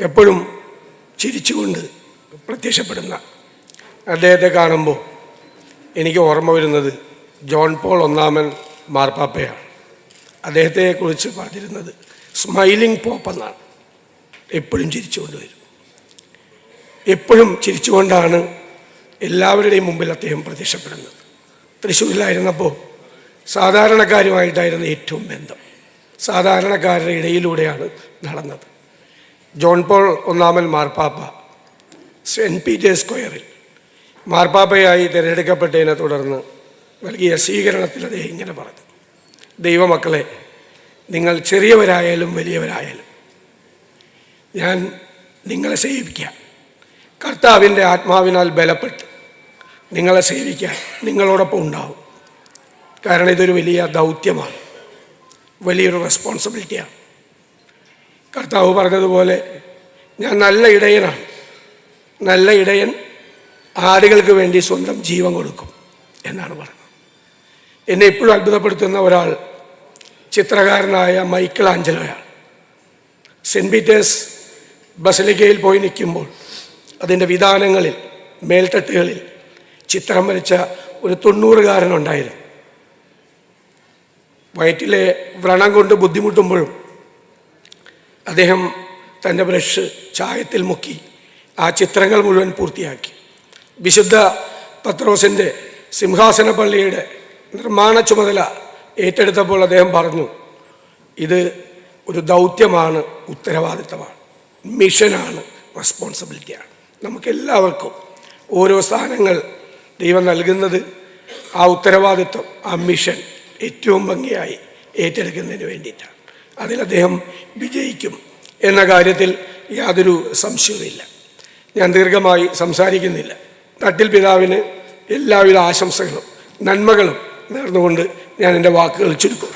എപ്പോഴും ചിരിച്ചുകൊണ്ട് പ്രത്യക്ഷപ്പെടുന്ന അദ്ദേഹത്തെ കാണുമ്പോൾ എനിക്ക് ഓർമ്മ വരുന്നത് ജോൺ പോൾ ഒന്നാമൻ മാർപ്പാപ്പയാണ്. അദ്ദേഹത്തെക്കുറിച്ച് പറഞ്ഞിരുന്നത് സ്മൈലിംഗ് പോപ്പ് എന്നാണ്. എപ്പോഴും ചിരിച്ചുകൊണ്ട് വരും. എപ്പോഴും ചിരിച്ചുകൊണ്ടാണ് എല്ലാവരുടെയും മുമ്പിൽ അദ്ദേഹം പ്രത്യക്ഷപ്പെടുന്നത്. തൃശ്ശൂരിലായിരുന്നപ്പോൾ സാധാരണക്കാരുമായിട്ടായിരുന്നു ഏറ്റവും ബന്ധം. സാധാരണക്കാരുടെ ഇടയിലൂടെയാണ് നടന്നത്. ജോൺ പോൾ ഒന്നാമൻ മാർപ്പാപ്പ പി പീറ്റേഴ്സ് സ്ക്വയറിൽ. മാർപ്പാപ്പയായി തിരഞ്ഞെടുക്കപ്പെട്ടതിനെ തുടർന്ന് നൽകിയ സ്വീകരണത്തിൽ അദ്ദേഹം ഇങ്ങനെ പറഞ്ഞു. ദൈവമക്കളെ നിങ്ങൾ ചെറിയവരായാലും വലിയവരായാലും ഞാൻ നിങ്ങളെ സേവിക്കാം. കർത്താവിന്റെ ആത്മാവിനാൽ ബലപ്പെട്ട് നിങ്ങളെ സേവിക്കാൻ നിങ്ങളോടൊപ്പം ഉണ്ടാവും. കാരണം ഇതൊരു വലിയ ദൗത്യമാണ്. വലിയൊരു റെസ്പോൺസിബിലിറ്റിയാണ് കർത്താവ് പറഞ്ഞതുപോലെ ഞാൻ നല്ല ഇടയനാണ്. നല്ല ഇടയൻ ആടുകൾക്ക് വേണ്ടി സ്വന്തം ജീവൻ കൊടുക്കും എന്നാണ് പറഞ്ഞത്. എന്നെ ഇപ്പോഴും അത്ഭുതപ്പെടുത്തുന്ന ഒരാൾ ചിത്രകാരനായ മൈക്കിൾ ആഞ്ചലോയാണ്. സെന്റ് പീറ്റേഴ്സ് ബസലിക്കയിൽ പോയി നിൽക്കുമ്പോൾ അതിന്റെ വിധാനങ്ങളിൽ മേൽത്തട്ടുകളിൽ ചിത്രം വരച്ച ഒരു തൊണ്ണൂറുകാരനുണ്ടായിരുന്നു വയറ്റിലെ വ്രണം കൊണ്ട് ബുദ്ധിമുട്ടുമ്പോഴും അദ്ദേഹം തന്റെ ബ്രഷ് ചായത്തിൽ മുക്കി ആ ചിത്രങ്ങൾ മുഴുവൻ പൂർത്തിയാക്കി. വിശുദ്ധ പത്രോസിന്റെ സിംഹാസന പള്ളിയുടെ നിർമ്മാണ ചുമതല ഏറ്റെടുത്തപ്പോൾ അദ്ദേഹം പറഞ്ഞു ഇത് ഒരു ദൗത്യമാണ് ഉത്തരവാദിത്തമാണ് മിഷനാണ് റെസ്പോൺസിബിലിറ്റിയാണ്. നമുക്കെല്ലാവർക്കും ഓരോ സ്ഥാനങ്ങൾ ദൈവം നൽകുന്നത് ആ ഉത്തരവാദിത്വം ആ മിഷൻ ഏറ്റവും ഭംഗിയായി ഏറ്റെടുക്കുന്നതിന് വേണ്ടിയിട്ടാണ്. അതിൽ അദ്ദേഹം വിജയിക്കും എന്ന കാര്യത്തിൽ യാതൊരു സംശയവുമില്ല. ഞാൻ ദീർഘമായി സംസാരിക്കുന്നില്ല. തട്ടിൽ പിതാവിന് എല്ലാവിധ ആശംസകളും നന്മകളും നേർന്നുകൊണ്ട് ഞാൻ എന്റെ വാക്കുകൾ ചുരുക്കും.